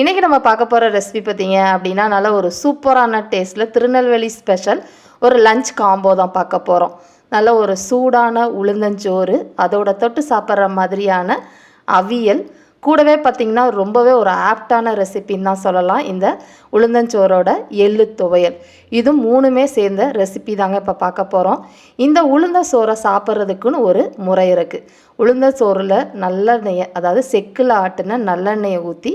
இன்றைக்கி நம்ம பார்க்க போகிற ரெசிபி பார்த்தீங்க அப்படின்னா நல்ல ஒரு சூப்பரான டேஸ்ட்டில் திருநெல்வேலி ஸ்பெஷல் ஒரு லஞ்ச் காம்போ தான் பார்க்க போகிறோம் நல்ல ஒரு சூடான உளுந்தஞ்சோறு அதோட தொட்டு சாப்பிட்ற மாதிரியான அவியல் கூடவே பார்த்திங்கன்னா ரொம்பவே ஒரு ஆப்டான ரெசிபின்னு தான் சொல்லலாம். இந்த உளுந்தஞ்சோரோட எள்ளு துவையல். இது மூணுமே சேர்ந்த ரெசிபி தாங்க இப்போ பார்க்க போகிறோம் இந்த உளுந்த சோறை சாப்பிட்றதுக்குன்னு ஒரு முறை இருக்குது உளுந்த சோறில் நல்லெண்ணெயை அதாவது செக்கில் ஆட்டின நல்லெண்ணெயை ஊற்றி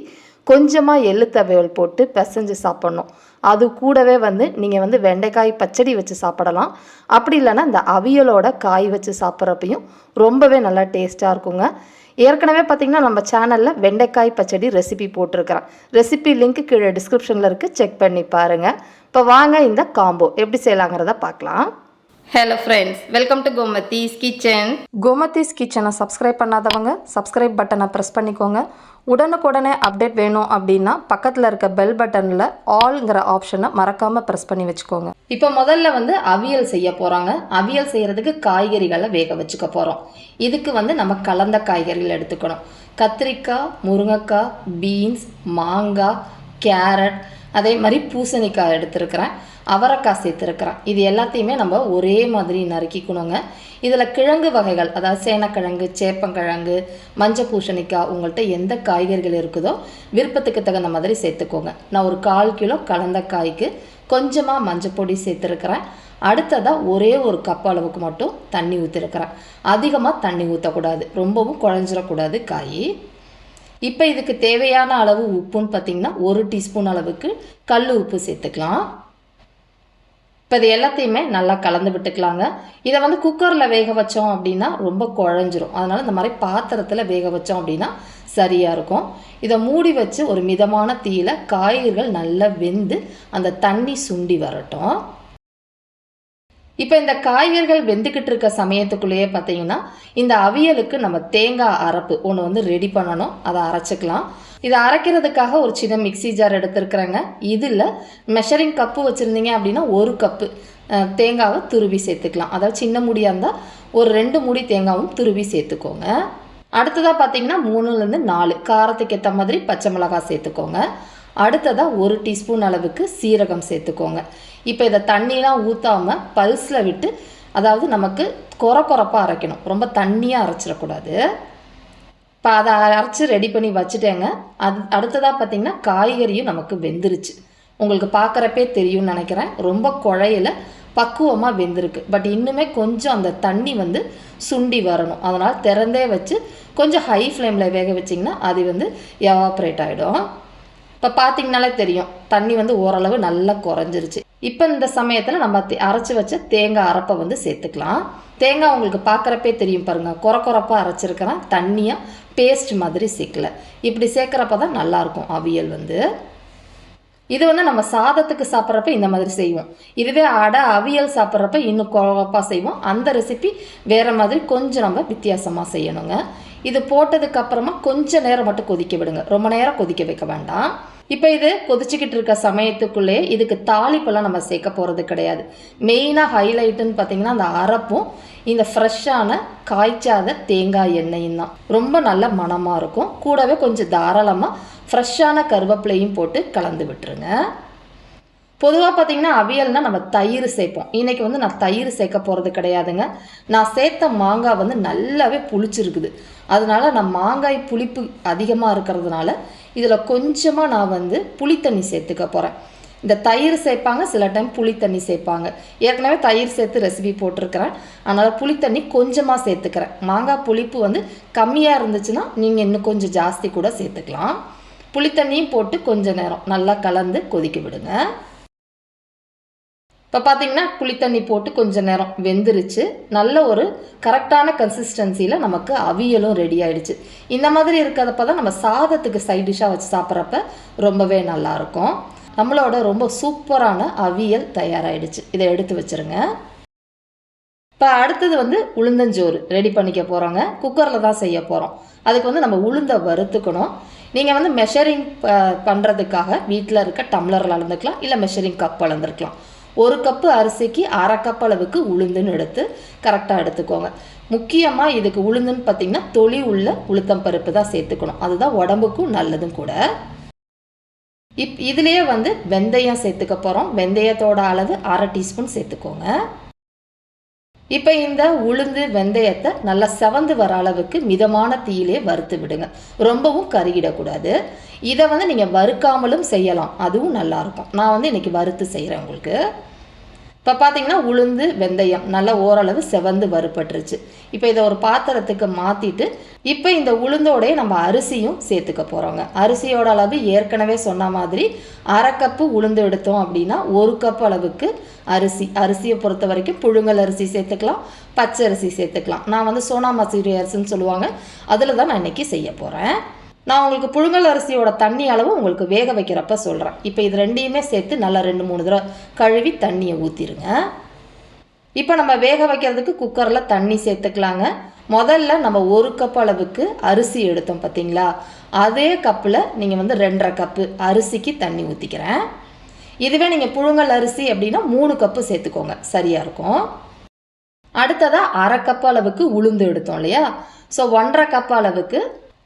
கொஞ்சமாக எள்ளு துவையல் போட்டு பிசைஞ்சு சாப்பிட்ணும். அது கூடவே வந்து நீங்கள் வந்து வெண்டைக்காய் பச்சடி வச்சு சாப்பிடலாம். அப்படி இல்லைன்னா இந்த அவியலோட காய் வச்சு சாப்பிட்றப்பையும் ரொம்பவே நல்லா டேஸ்ட்டாக இருக்குங்க. ஏற்கனவே பார்த்தீங்கன்னா நம்ம சேனலில் வெண்டைக்காய் பச்சடி ரெசிபி போட்டிருக்கிறேன். ரெசிபி லிங்க் கீழே டிஸ்கிரிப்ஷனில் இருக்குது செக் பண்ணி பாருங்கள் இப்போ வாங்க இந்த காம்போ. எப்படி செய்யலாங்கிறத பார்க்கலாம் hello friends welcome to Gomathi's kitchen Gomathi's கிச்சனை சப்ஸ்கிரைப் பண்ணாதவங்க சப்ஸ்கிரைப் பட்டனை ப்ரெஸ் பண்ணிக்கோங்க. உடனுக்குடனே அப்டேட் வேணும் அப்படின்னா பக்கத்தில் இருக்க பெல் பட்டனில் ஆல்ங்கிற ஆப்ஷனை மறக்காமல் ப்ரெஸ் பண்ணி வச்சுக்கோங்க. இப்போ முதல்ல வந்து அவியல் செய்ய போகிறாங்க அவியல் செய்கிறதுக்கு காய்கறிகளை வேக வச்சுக்க போகிறோம் இதுக்கு வந்து நம்ம கலந்த காய்கறிகள் எடுத்துக்கணும். கத்திரிக்காய் முருங்கைக்காய் பீன்ஸ் மாங்காய் கேரட் அதே மாதிரி பூசணிக்காய் எடுத்துருக்கிறேன் அவரைக்காய் சேர்த்துருக்கிறேன். இது எல்லாத்தையுமே நம்ம ஒரே மாதிரி நறுக்கிக்கணுங்க. இதில் கிழங்கு வகைகள் அதாவது சேனக்கிழங்கு சேப்பங்கிழங்கு மஞ்சள் பூசணிக்காய் உங்கள்கிட்ட எந்த காய்கறிகள் இருக்குதோ விருப்பத்துக்கு தகுந்த மாதிரி சேர்த்துக்கோங்க. நான் ஒரு கால் கிலோ கலந்த காய்க்கு கொஞ்சமாக மஞ்சள் பொடி சேர்த்துருக்கிறேன். அடுத்ததாக ஒரே ஒரு கப் அளவுக்கு மட்டும் தண்ணி ஊற்றிருக்கிறேன் அதிகமாக தண்ணி ஊற்றக்கூடாது ரொம்பவும் குழஞ்சிடக்கூடாது காய். இப்போ இதுக்கு தேவையான அளவு உப்புன்னு பார்த்தீங்கன்னா ஒரு டீஸ்பூன் அளவுக்கு கல் உப்பு சேர்த்துக்கலாம். இப்போ இது எல்லாத்தையுமே நல்லா கலந்து விட்டுக்கலாங்க. இதை வந்து குக்கரில் வேக வச்சோம் அப்படின்னா ரொம்ப குழஞ்சிரும். அதனால் இந்த மாதிரி பாத்திரத்தில் வேக வச்சோம் அப்படின்னா சரியாக இருக்கும். இதை மூடி வச்சு ஒரு மிதமான தீயில் காய்கறிகள் நல்லா வெந்து அந்த தண்ணி சுண்டி வரட்டும். இப்போ இந்த காய்கறிகள் வெந்துக்கிட்டு இருக்க சமயத்துக்குள்ளேயே பார்த்தீங்கன்னா இந்த அவியலுக்கு நம்ம தேங்காய் அரப்பு ஒன்று வந்து ரெடி பண்ணணும். அதை அரைச்சிக்கலாம். இதை அரைக்கிறதுக்காக ஒரு சின்ன மிக்சி ஜார் எடுத்துருக்குறேங்க. இதில் மெஷரிங் கப்பு வச்சுருந்தீங்க அப்படின்னா ஒரு கப்பு தேங்காவை துருவி சேர்த்துக்கலாம். அதாவது சின்ன முடியாக இருந்தால் ஒரு ரெண்டு முடி தேங்காவும் துருவி சேர்த்துக்கோங்க. அடுத்ததாக பார்த்தீங்கன்னா மூணுலேருந்து நாலு. காரத்துக்கு ஏற்ற மாதிரி பச்சை மிளகாய் சேர்த்துக்கோங்க. அடுத்ததாக ஒரு டீஸ்பூன் அளவுக்கு சீரகம் சேர்த்துக்கோங்க. இப்போ இதை தண்ணிலாம் ஊற்றாமல் பல்ஸில் விட்டு அதாவது நமக்கு கொர கொரப்பாக அரைக்கணும். ரொம்ப தண்ணியாக அரைச்சிடக்கூடாது. இப்போ அதை அரைச்சி ரெடி பண்ணி வச்சுட்டேங்க. அது அடுத்ததாக பார்த்திங்கன்னா காய்கறியும் நமக்கு வெந்துருச்சு. உங்களுக்கு பார்க்குறப்பே தெரியும்னு நினைக்கிறேன். ரொம்ப குழையில பக்குவமாக வெந்திருக்கு. பட் இன்னுமே கொஞ்சம் அந்த தண்ணி வந்து சுண்டி வரணும். அதனால் திறந்தே வச்சு கொஞ்சம் ஹை ஃப்ளேமில் வேக வச்சிங்கன்னா அது வந்து எவாப்ரேட் ஆகிடும் இப்போ பார்த்தீங்கனாலே தெரியும் தண்ணி வந்து ஓரளவு நல்லா குறைஞ்சிருச்சு. இப்போ இந்த சமயத்தில் நம்ம அரைச்சி வச்ச தேங்காய் அரைப்பை வந்து சேர்த்துக்கலாம். தேங்காய் உங்களுக்கு பார்க்குறப்பே தெரியும் பாருங்கள் குறை குறப்பாக அரைச்சிருக்கிறேன் தண்ணியாக பேஸ்ட் மாதிரி சேர்க்கல. இப்படி சேர்க்குறப்ப தான் நல்லாயிருக்கும் அவியல் வந்து. இது வந்து நம்ம சாதத்துக்கு சாப்பிட்றப்ப இந்த மாதிரி செய்வோம். இதுவே அடை அவியல் சாப்பிட்றப்ப இன்னும் குழப்பாக செய்வோம். அந்த ரெசிபி வேறு மாதிரி கொஞ்சம் நம்ம வித்தியாசமாக செய்யணுங்க. இது போட்டதுக்கு அப்புறமா கொஞ்சம் நேரம் மட்டும் கொதிக்க விடுங்க. ரொம்ப நேரம் கொதிக்க வைக்க வேண்டாம். இப்போ இது கொதிச்சுக்கிட்டு இருக்க சமயத்துக்குள்ளே இதுக்கு தாளிப்பெல்லாம் நம்ம சேர்க்க போகிறது கிடையாது. மெயினாக ஹைலைட்டுன்னு பார்த்தீங்கன்னா அந்த அரப்பும் இந்த ஃப்ரெஷ்ஷான காய்ச்சாத தேங்காய் எண்ணெயும் தான். ரொம்ப நல்ல மணமாக இருக்கும். கூடவே கொஞ்சம் தாராளமாக ஃப்ரெஷ்ஷான கருவேப்பிலையும் போட்டு கலந்து விட்டுருங்க. பொதுவாக பார்த்தீங்கன்னா அவியல்னால் நம்ம தயிர் சேர்ப்போம். இன்றைக்கி வந்து நான் தயிர் சேர்க்க போகிறது கிடையாதுங்க. நான் சேர்த்த மாங்காய் வந்து நல்லாவே புளிச்சிருக்குது. அதனால நான் மாங்காய் புளிப்பு அதிகமாக இருக்கிறதுனால இதில் கொஞ்சமாக நான் வந்து புளித்தண்ணி சேர்த்துக்க போகிறேன் இந்த தயிர் சேர்ப்பாங்க சில டைம் புளித்தண்ணி சேர்ப்பாங்க. ஏற்கனவே தயிர் சேர்த்து ரெசிபி போட்டிருக்கிறேன். அதனால் புளித்தண்ணி கொஞ்சமாக சேர்த்துக்கிறேன். மாங்காய் புளிப்பு வந்து கம்மியாக இருந்துச்சுன்னா நீங்கள் இன்னும் கொஞ்சம் ஜாஸ்தி கூட சேர்த்துக்கலாம். புளித்தண்ணியும் போட்டு கொஞ்சம் நேரம் நல்லா கலந்து கொதிக்க விடுங்க. இப்போ பார்த்தீங்கன்னா புளித்தண்ணி போட்டு கொஞ்சம் நேரம் வெந்துருச்சு. நல்ல ஒரு கரெக்டான கன்சிஸ்டன்சியில் நமக்கு அவியலும் ரெடி ஆயிடுச்சு. இந்த மாதிரி இருக்கிறப்ப தான் நம்ம சாதத்துக்கு சைட் டிஷ்ஷாக வச்சு சாப்பிட்றப்ப ரொம்பவே நல்லாயிருக்கும். நம்மளோட ரொம்ப சூப்பரான அவியல் தயாராகிடுச்சு இதை எடுத்து வச்சுருங்க. இப்போ அடுத்தது வந்து உளுந்தஞ்சோறு ரெடி பண்ணிக்க போகிறோங்க குக்கரில் தான் செய்ய போகிறோம் அதுக்கு வந்து நம்ம உளுந்தை வறுத்துக்கணும். நீங்கள் வந்து மெஷரிங் பண்ணுறதுக்காக வீட்டில் இருக்க டம்ளரில் அளந்துக்கலாம். இல்லை மெஷரிங் கப் அளந்துருக்கலாம். ஒரு கப்பு அரிசிக்கு அரை கப் அளவுக்கு உளுந்துன்னு எடுத்து கரெக்டாக எடுத்துக்கோங்க. முக்கியமாக இதுக்கு உளுந்துன்னு பார்த்தீங்கன்னா தொளி உள்ள உளுத்தம் பருப்பு தான் சேர்த்துக்கணும். அதுதான் உடம்புக்கும் நல்லதும் கூட. இப் இதுலேயே வந்து வெந்தயம் சேர்த்துக்க போகிறோம் வெந்தயத்தோட அளவு அரை டீஸ்பூன் சேர்த்துக்கோங்க. இப்போ இந்த உளுந்து வெந்தயத்தை நல்லா செவந்து வர அளவுக்கு மிதமான தீயிலே வறுத்து விடுங்க. ரொம்பவும் கருகிடக்கூடாது. இதை வந்து நீங்கள் வறுக்காமலும் செய்யலாம். அதுவும் நல்லாயிருக்கும் நான் வந்து இன்றைக்கி வறுத்து செய்கிறேன் உங்களுக்கு. இப்போ பார்த்தீங்கன்னா உளுந்து வெந்தயம் நல்லா ஓரளவு செவந்து வறுபட்டுருச்சு. இப்போ இதை ஒரு பாத்திரத்துக்கு மாற்றிட்டு இப்போ இந்த உளுந்தோடைய நம்ம அரிசியும் சேர்த்துக்க போகிறோங்க அரிசியோட அளவு ஏற்கனவே சொன்ன மாதிரி அரை கப்பு உளுந்து எடுத்தோம் அப்படின்னா ஒரு கப் அளவுக்கு அரிசி. அரிசியை பொறுத்த வரைக்கும் புழுங்கல் அரிசி சேர்த்துக்கலாம் பச்சை அரிசி சேர்த்துக்கலாம். நான் வந்து சோனா மசூரி அரிசின்னு சொல்லுவாங்க. அதில் தான் நான் இன்றைக்கி செய்ய போகிறேன் நான் உங்களுக்கு புழுங்கல் அரிசியோட தண்ணி அளவு உங்களுக்கு வேக வைக்கிறப்ப சொல்கிறேன் இப்போ இது ரெண்டையுமே சேர்த்து நல்லா ரெண்டு மூணு தடவை கழுவி தண்ணியை ஊற்றிடுங்க இப்போ நம்ம வேக வைக்கிறதுக்கு குக்கரில் தண்ணி சேர்த்துக்கலாங்க. முதல்ல நம்ம ஒரு கப் அளவுக்கு அரிசி எடுத்தோம் பார்த்தீங்களா அதே கப்பில் நீங்கள் வந்து ரெண்டரை கப்பு அரிசிக்கு தண்ணி ஊற்றிக்கிறேன் இதுவே நீங்கள் புழுங்கல் அரிசி அப்படின்னா மூணு கப்பு சேர்த்துக்கோங்க. சரியாக இருக்கும். அடுத்ததாக அரை கப் அளவுக்கு உளுந்து எடுத்தோம் இல்லையா? ஸோ ஒன்றரை கப் அளவுக்கு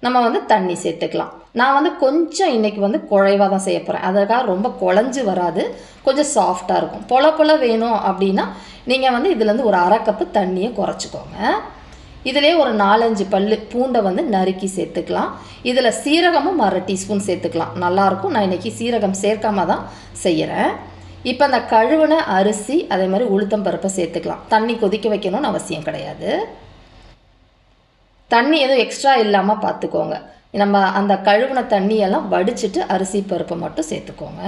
நம்ம வந்து தண்ணி சேர்த்துக்கலாம். நான் வந்து கொஞ்சம் இன்றைக்கி வந்து குழைவாக தான் செய்ய போகிறேன் அதற்காக ரொம்ப குழஞ்சி வராது. கொஞ்சம் சாஃப்டாக இருக்கும். பொல பொல வேணும் அப்படின்னா நீங்கள் வந்து இதுலேருந்து ஒரு அரை கப்பு தண்ணியை குறைச்சிக்கோங்க. இதிலே ஒரு நாலஞ்சு பல் பூண்டை வந்து நறுக்கி சேர்த்துக்கலாம். இதில் சீரகமும் அரை டீஸ்பூன் சேர்த்துக்கலாம். நல்லாயிருக்கும் நான் இன்றைக்கி சீரகம் சேர்க்காம தான் செய்கிறேன் இப்போ அந்த கழுவின அரிசி அதே மாதிரி உளுத்தம் பருப்பை சேர்த்துக்கலாம். தண்ணி கொதிக்க வைக்கணும்னு அவசியம் கிடையாது. தண்ணி எதுவும் எக்ஸ்ட்ரா இல்லாமல் பார்த்துக்கோங்க நம்ம அந்த கழுவின தண்ணியெல்லாம் வடிச்சிட்டு அரிசி பருப்பை மட்டும் சேர்த்துக்கோங்க.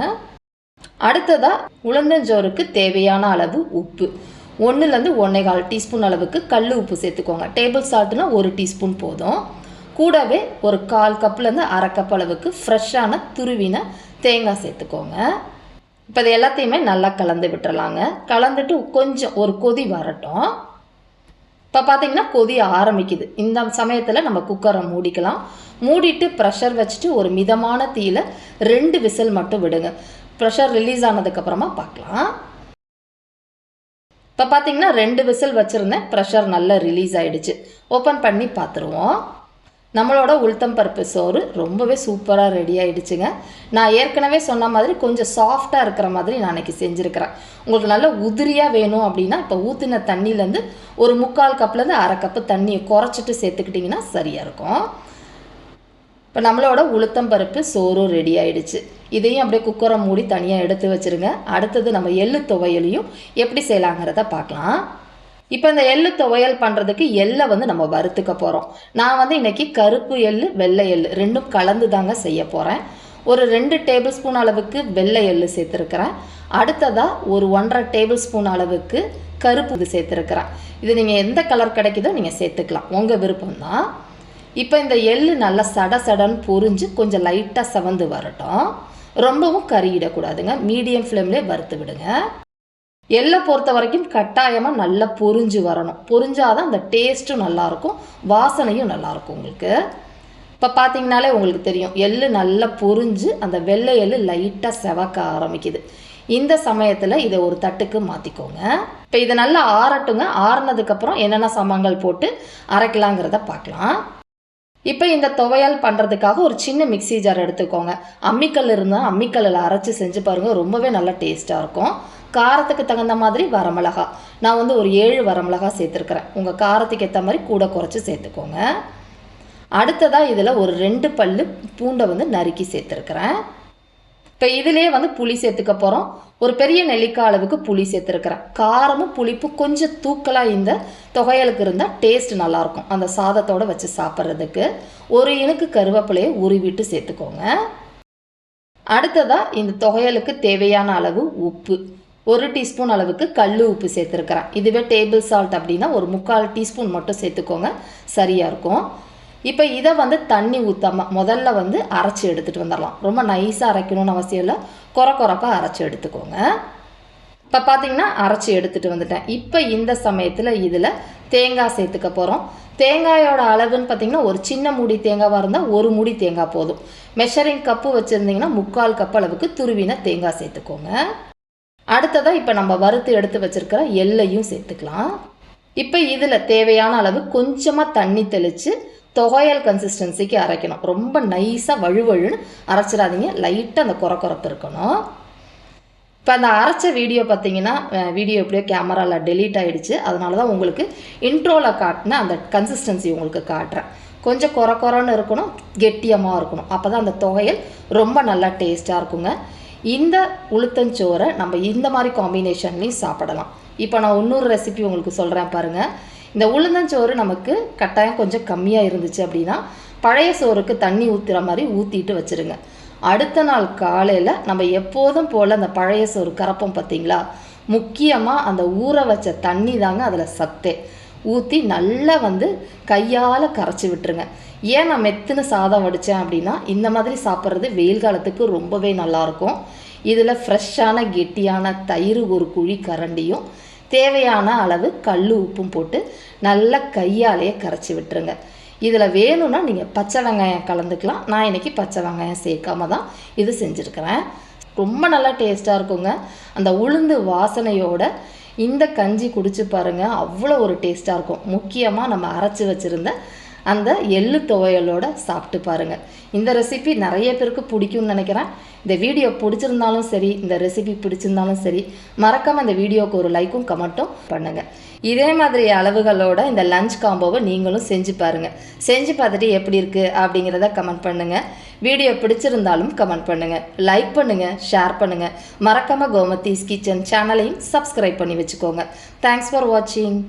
அடுத்ததாக உளுந்தஞ்சோறுக்கு தேவையான அளவு உப்பு. ஒன்றுலேருந்து ஒன்றே கால் டீஸ்பூன் அளவுக்கு கல் உப்பு சேர்த்துக்கோங்க. டேபிள் சால்ட்னா ஒரு டீஸ்பூன் போதும். கூடவே ஒரு கால் கப்லேருந்து அரை கப் அளவுக்கு ஃப்ரெஷ்ஷான துருவின தேங்காய் சேர்த்துக்கோங்க. இப்போ இது எல்லாத்தையுமே நல்லா கலந்து விட்டுறலாங்க. கலந்துட்டு கொஞ்சம் ஒரு கொதி வரட்டும். இப்போ பார்த்தீங்கன்னா கொதி ஆரம்பிக்குது. இந்த சமயத்தில் நம்ம குக்கரை மூடிக்கலாம். மூடிட்டு ப்ரெஷர் வச்சுட்டு ஒரு மிதமான தீயில் ரெண்டு விசில் மட்டும் விடுங்க. ப்ரெஷர் ரிலீஸ் ஆனதுக்கப்புறமா பார்க்கலாம் இப்போ பார்த்தீங்கன்னா ரெண்டு விசில் வச்சுருந்தேன். ப்ரெஷர் நல்லா ரிலீஸ் ஆகிடுச்சு ஓப்பன் பண்ணி பார்த்துருவோம் நம்மளோட உளுத்தம் பருப்பு சோறு ரொம்பவே சூப்பராக ரெடி ஆகிடுச்சுங்க நான் ஏற்கனவே சொன்ன மாதிரி கொஞ்சம் சாஃப்டாக இருக்கிற மாதிரி நான் அன்றைக்கி செஞ்சுருக்கிறேன். உங்களுக்கு நல்ல உதிரியாக வேணும் அப்படின்னா இப்போ ஊற்றின தண்ணியிலேருந்து ஒரு முக்கால் கப்லேருந்து அரை கப்பு தண்ணியை குறைச்சிட்டு சேர்த்துக்கிட்டிங்கன்னா சரியாக இருக்கும். இப்போ நம்மளோட உளுத்தம் பருப்பு சோறும் ரெடி ஆகிடுச்சு இதையும் அப்படியே குக்கரை மூடி தனியாக எடுத்து வச்சுருங்க. அடுத்தது நம்ம எள்ளு துவையலையும் எப்படி செய்யலாங்கிறத பார்க்கலாம். இப்போ இந்த எள்ளு துவையல் பண்ணுறதுக்கு எள்ளை வந்து நம்ம வறுத்துக்க போகிறோம் நான் வந்து இன்றைக்கி கருப்பு எள்ளு வெள்ளை எள்ளு ரெண்டும் கலந்து தாங்க செய்ய போகிறேன் ஒரு ரெண்டு டேபிள் ஸ்பூன் அளவுக்கு வெள்ளை எள்ளு சேர்த்துருக்கிறேன். அடுத்ததாக ஒரு ஒன்றரை டேபிள் ஸ்பூன் அளவுக்கு கருப்பு இது சேர்த்துருக்கிறேன். இது நீங்கள் எந்த கலர் கிடைக்குதோ நீங்கள் சேர்த்துக்கலாம். உங்கள் விருப்பம் தான். இப்போ இந்த எள்ளு நல்லா சட சடன்னு பொறிஞ்சு கொஞ்சம் லைட்டாக செவந்து வரட்டும். ரொம்பவும் கறியிடக்கூடாதுங்க மீடியம் ஃப்ளேம்லேயே வறுத்து விடுங்க. எள்ளை பொறுத்த வரைக்கும் கட்டாயமாக நல்லா பொறிஞ்சு வரணும். பொறிஞ்சாதான் அந்த டேஸ்ட்டும் நல்லாயிருக்கும். வாசனையும் நல்லாயிருக்கும் உங்களுக்கு. இப்போ பார்த்தீங்கனாலே உங்களுக்கு தெரியும். எள்ளு நல்லா பொரிஞ்சு அந்த வெள்ளை எள்ளு லைட்டாக செவக்க ஆரம்பிக்குது. இந்த சமயத்தில் இதை ஒரு தட்டுக்கு மாற்றிக்கோங்க இப்போ இதை நல்லா ஆறட்டுங்க. ஆறுனதுக்கப்புறம் என்னென்ன சாமான்கள் போட்டு அரைக்கலாங்கிறத பார்க்கலாம். இப்போ இந்த துவையல் பண்ணுறதுக்காக ஒரு சின்ன மிக்சி ஜார் எடுத்துக்கோங்க. அம்மிக்கல் இருந்தால் அம்மிக்கல்லில் அரைச்சி செஞ்சு பாருங்கள் ரொம்பவே நல்லா டேஸ்ட்டாக இருக்கும். காரத்துக்கு தகுந்த மாதிரி வரமிளகா. நான் வந்து ஒரு ஏழு வரமிளகா சேர்த்துருக்குறேன். உங்கள் காரத்துக்கு ஏற்ற மாதிரி கூட குறைச்சி சேர்த்துக்கோங்க. அடுத்ததாக இதில் ஒரு ரெண்டு பல் பூண்டை வந்து நறுக்கி சேர்த்துருக்குறேன். இப்போ இதிலே வந்து புளி சேர்த்துக்க போகிறோம் ஒரு பெரிய நெல்லிக்காய் அளவுக்கு புளி சேர்த்துருக்குறேன். காரமும் புளிப்பும் கொஞ்சம் தூக்கலாக இந்த தொகையலுக்கு இருந்தால் டேஸ்ட் நல்லாயிருக்கும். அந்த சாதத்தோடு வச்சு சாப்பிட்றதுக்கு ஒரு இனுக்கு கருவேப்பிலையை உருவிட்டு சேர்த்துக்கோங்க. அடுத்ததாக இந்த தொகையலுக்கு தேவையான அளவு உப்பு. ஒரு டீஸ்பூன் அளவுக்கு கல் உப்பு சேர்த்துருக்குறேன். இதுவே டேபிள் சால்ட் அப்படின்னா ஒரு முக்கால் டீஸ்பூன் மட்டும் சேர்த்துக்கோங்க. சரியாக இருக்கும். இப்போ இதை வந்து தண்ணி ஊற்றாம முதல்ல வந்து அரைச்சி எடுத்துகிட்டு வந்துடலாம். ரொம்ப நைஸாக அரைக்கணும்னு அவசியம் இல்லை. குறை குறைப்பாக அரைச்சி எடுத்துக்கோங்க. இப்போ பார்த்தீங்கன்னா அரைச்சி எடுத்துகிட்டு வந்துட்டேன். இப்போ இந்த சமயத்தில் இதில் தேங்காய் சேர்த்துக்க போகிறோம் தேங்காயோட அளவுன்னு பார்த்தீங்கன்னா ஒரு சின்ன மூடி தேங்காவாக இருந்தால் ஒரு மூடி தேங்காய் போதும். மெஷரிங் கப்பு வச்சுருந்தீங்கன்னா முக்கால் கப் அளவுக்கு துருவின தேங்காய் சேர்த்துக்கோங்க. அடுத்ததாக இப்போ நம்ம வறுத்து எடுத்து வச்சுருக்கிற எல்லையும் சேர்த்துக்கலாம். இப்போ இதில் தேவையான அளவு கொஞ்சமாக தண்ணி தெளித்து துவையல் கன்சிஸ்டன்சிக்கு அரைக்கணும். ரொம்ப நைஸாக வழுவழுன்னு அரைச்சிடாதீங்க. லைட்டாக அந்த குறை குறைப்பு இருக்கணும். இப்போ அந்த அரைச்ச வீடியோ பார்த்தீங்கன்னா வீடியோ எப்படியோ கேமராவில் டெலீட் ஆகிடுச்சு அதனால தான் உங்களுக்கு இன்ட்ரோவில் காட்டின அந்த கன்சிஸ்டன்சி உங்களுக்கு காட்டுறேன். கொஞ்சம் குறை குறைன்னு இருக்கணும் கெட்டியமாக இருக்கணும். அப்போ தான் அந்த துவையல் ரொம்ப நல்லா டேஸ்ட்டாக இருக்குங்க. இந்த உளுத்தஞ்சோறை நம்ம இந்த மாதிரி காம்பினேஷன்லேயும் சாப்பிடலாம். இப்போ நான் இன்னொரு ரெசிபி உங்களுக்கு சொல்கிறேன் பாருங்கள் இந்த உளுந்தஞ்சோறு நமக்கு கட்டாயம் கொஞ்சம் கம்மியாக இருந்துச்சு அப்படின்னா பழைய சோறுக்கு தண்ணி ஊற்றுற மாதிரி ஊற்றிட்டு வச்சுருங்க. அடுத்த நாள் காலையில் நம்ம எப்போதும் போல் அந்த பழைய சோறு கரப்போம் பார்த்தீங்களா முக்கியமாக அந்த ஊற வச்ச தண்ணி தாங்க அதில் சத்தே. ஊற்றி நல்லா வந்து கையால் கரைச்சி விட்டுருங்க. ஏன் நான் மெத்துன்னு சாதம் வடித்தேன் அப்படின்னா இந்த மாதிரி சாப்பிட்றது வெயில் காலத்துக்கு ரொம்பவே நல்லாயிருக்கும் இதில் ஃப்ரெஷ்ஷான கெட்டியான தயிர் ஒரு குழி கரண்டியும் தேவையான அளவு கல் உப்பும் போட்டு நல்லா கையாலேயே கரைச்சி விட்டுருங்க. இதில் வேணும்னா நீங்கள் பச்சை வெங்காயம் கலந்துக்கலாம். நான் இன்றைக்கி பச்சை வெங்காயம் சேர்க்காம தான் இது செஞ்சுருக்கிறேன். ரொம்ப நல்லா டேஸ்ட்டாக இருக்குங்க. அந்த உளுந்து வாசனையோட இந்த கஞ்சி குடிச்சு பாருங்கள் அவ்வளோ ஒரு டேஸ்ட்டாக இருக்கும். முக்கியமாக நம்ம அரைச்சி வச்சுருந்த அந்த எள்ளு துவையலோட சாப்பிட்டு பாருங்கள் இந்த ரெசிபி நிறைய பேருக்கு பிடிக்கும்னு நினைக்கிறேன். இந்த வீடியோ பிடிச்சிருந்தாலும் சரி இந்த ரெசிபி பிடிச்சிருந்தாலும் சரி மறக்காமல் இந்த வீடியோவுக்கு ஒரு லைக்கும் கமெண்ட்டும் பண்ணுங்கள் இதே மாதிரி அளவுகளோட இந்த லஞ்ச் காம்போவை நீங்களும் செஞ்சு பாருங்கள் செஞ்சு பார்த்துட்டு எப்படி இருக்குது அப்படிங்கிறத கமெண்ட் பண்ணுங்கள் வீடியோ பிடிச்சிருந்தாலும் கமெண்ட் பண்ணுங்கள் லைக் பண்ணுங்கள் ஷேர் பண்ணுங்கள் மறக்காமல் கோமத்தீஸ் கிச்சன் சேனலையும் சப்ஸ்கிரைப் பண்ணி வச்சுக்கோங்க. தேங்க்ஸ் ஃபார் வாட்சிங்